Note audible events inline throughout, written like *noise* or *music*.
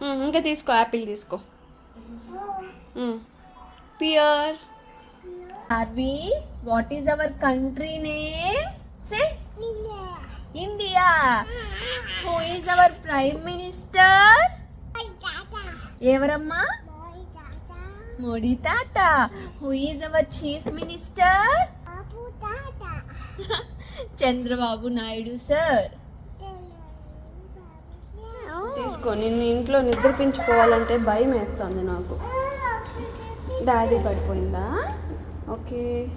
ఇంకా తీసుకో యాపిల్ తీసుకో. Pear Aarvi what is our country name say India who is our prime minister ఎవరమ్మా? మోడీ తాత. Who is our chief minister Chandrababu Naidu sir తీసుకో నిన్ను ఇంట్లో నిద్రపించుకోవాలంటే భయం వేస్తుంది నాకు. డాడీ పడిపోయిందా? ఓకే.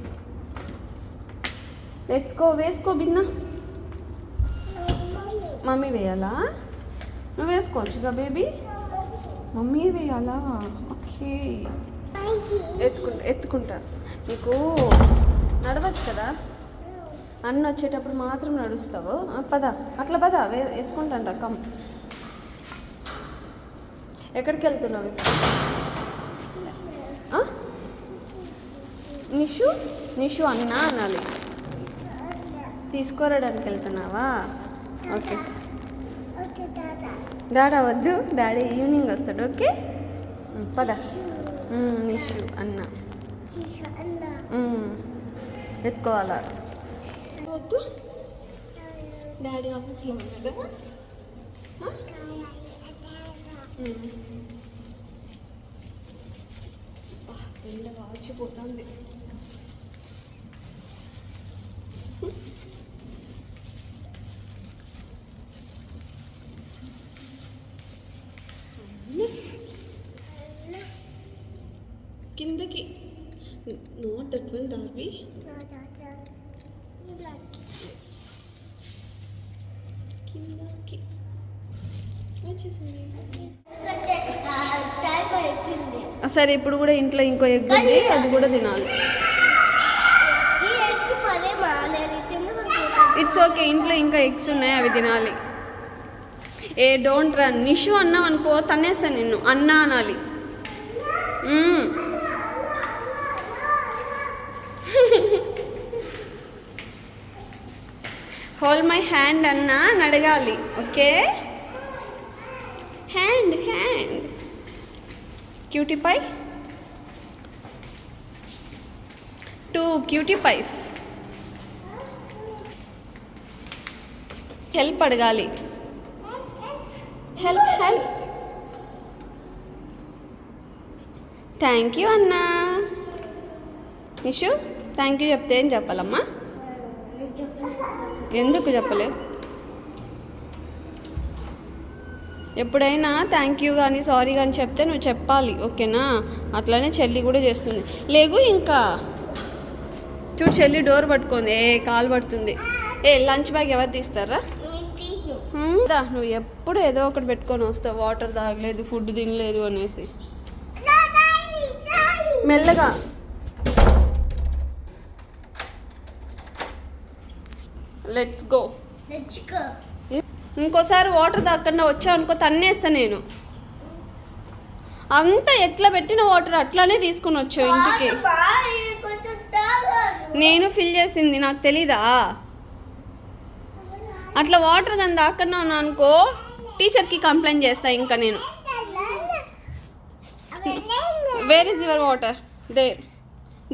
లెట్స్ వేసుకో బిన్నా. మమ్మీ వేయాలా? నువ్వు వేసుకోవచ్చుగా బేబీ. మమ్మీ వేయాలా? ఓకే. ఎత్తుకుంటా ఎత్తుకుంటా. నీకు నడవచ్చు కదా? అన్న వచ్చేటప్పుడు మాత్రం నడుస్తావు. పద. అట్లా పద. వే ఎత్తుకుంటాను రకం ఎక్కడికి వెళ్తున్నావు నిషు? నిషు అన్నా అనాలి. తీసుకురావడానికి వెళ్తున్నావా? ఓకే. డాడా వద్దు. డాడీ ఈవినింగ్ వస్తాడు. ఓకే? పద. నిషు అన్న. ఎత్తుకోవాలా? వద్దు. డాడీ ఆఫీస్లో ఉన్నాడు కదా? ఎండ వాచిపోతుంది. కిందకి. Not that one Darvi. కిందకి. వచ్చేసింది. సరే ఇప్పుడు కూడా ఇంట్లో ఇంకో ఎగ్ ఉంది అది కూడా తినాలి. ఇట్స్ ఓకే ఇంట్లో ఇంకా ఎగ్స్ ఉన్నాయి అవి తినాలి. ఏ డోంట్ రన్ నిషు అన్నావు అనుకో తనేస్తా నిన్ను. అన్నా అనాలి. హోల్ మై హ్యాండ్ అన్నా అని అడగాలి. Okay hand hand cutie pie two cutie pies help అడగాలి. హెల్ప్ హెల్ప్ థ్యాంక్ యూ అన్నా. నిషు థ్యాంక్ యూ చెప్తే ఏం చెప్పాలమ్మా? ఎందుకు చెప్పలేవు ఎప్పుడైనా థ్యాంక్ యూ కానీ సారీ కానీ చెప్తే నువ్వు చెప్పాలి ఓకేనా? అట్లానే చెల్లి కూడా చేస్తుంది. లేగు ఇంకా. చూడు చెల్లి డోర్ పట్టుకుంది. ఏ కాలు పడుతుంది. ఏ లంచ్ బ్యాగ్ ఎవరు తీస్తారా? దా, నువ్వు ఎప్పుడు ఏదో ఒకటి పెట్టుకొని వస్తావు. వాటర్ తాగలేదు ఫుడ్ తినలేదు అనేసి. మెల్లగా. లెట్స్ గో ఇంకోసారి వాటర్ తాగకుండా వచ్చా అనుకో తన్నేస్తా నేను. అంతా ఎట్లా పెట్టిన వాటర్ అట్లానే తీసుకొని వచ్చావు ఇంటికి. నేను ఫిల్ చేసింది నాకు తెలీదా? అట్లా వాటర్ కానీ తాకుండా ఉన్నా అనుకో టీచర్కి కంప్లైంట్ చేస్తా ఇంకా నేను. Where is your water there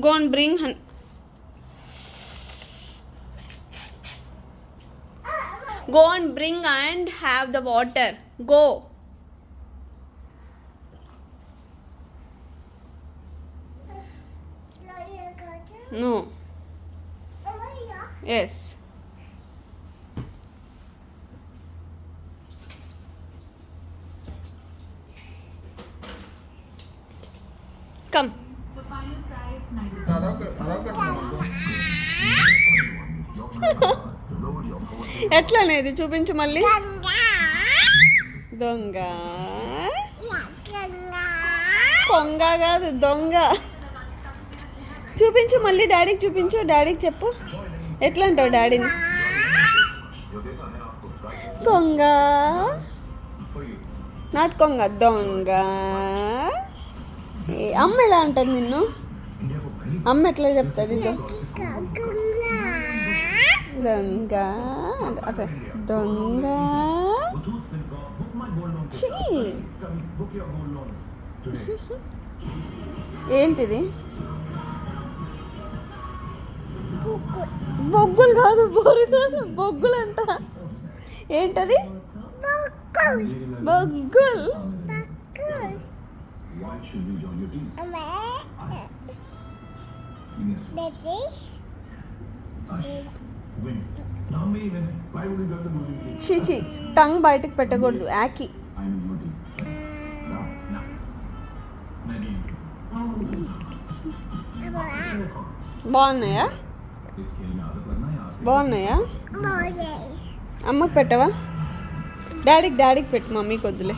go and bring hun Go and bring and have the water. Go. No. Yes. Come. *laughs* The ఎట్లనేది? చూపించు మళ్ళీ. దొంగ. కొంగ కాదు దొంగ. చూపించు మళ్ళీ డాడీకి చూపించు. డాడీకి చెప్పు. ఎట్లా అంటావు డాడీని? కొంగ. నాట్ కొంగ దొంగ. అమ్మ ఎలా అంటుంది నిన్ను? అమ్మ ఎట్లా చెప్తుంది? దొ- దొంగ. అంటే దొంగ. ఏంటిది? బొగ్గులు కాదు బొరుగులు బొగ్గులు అంట ఏంటది? బొగ్గులు. Why చీచి టంగ్ బయటకు పెట్టకూడదు. యాకి. బాగున్నాయా? బాగున్నాయా. అమ్మకి పెట్టవా? డాడీకి డాడీకి పెట్టు మమ్మీకి వద్దులే.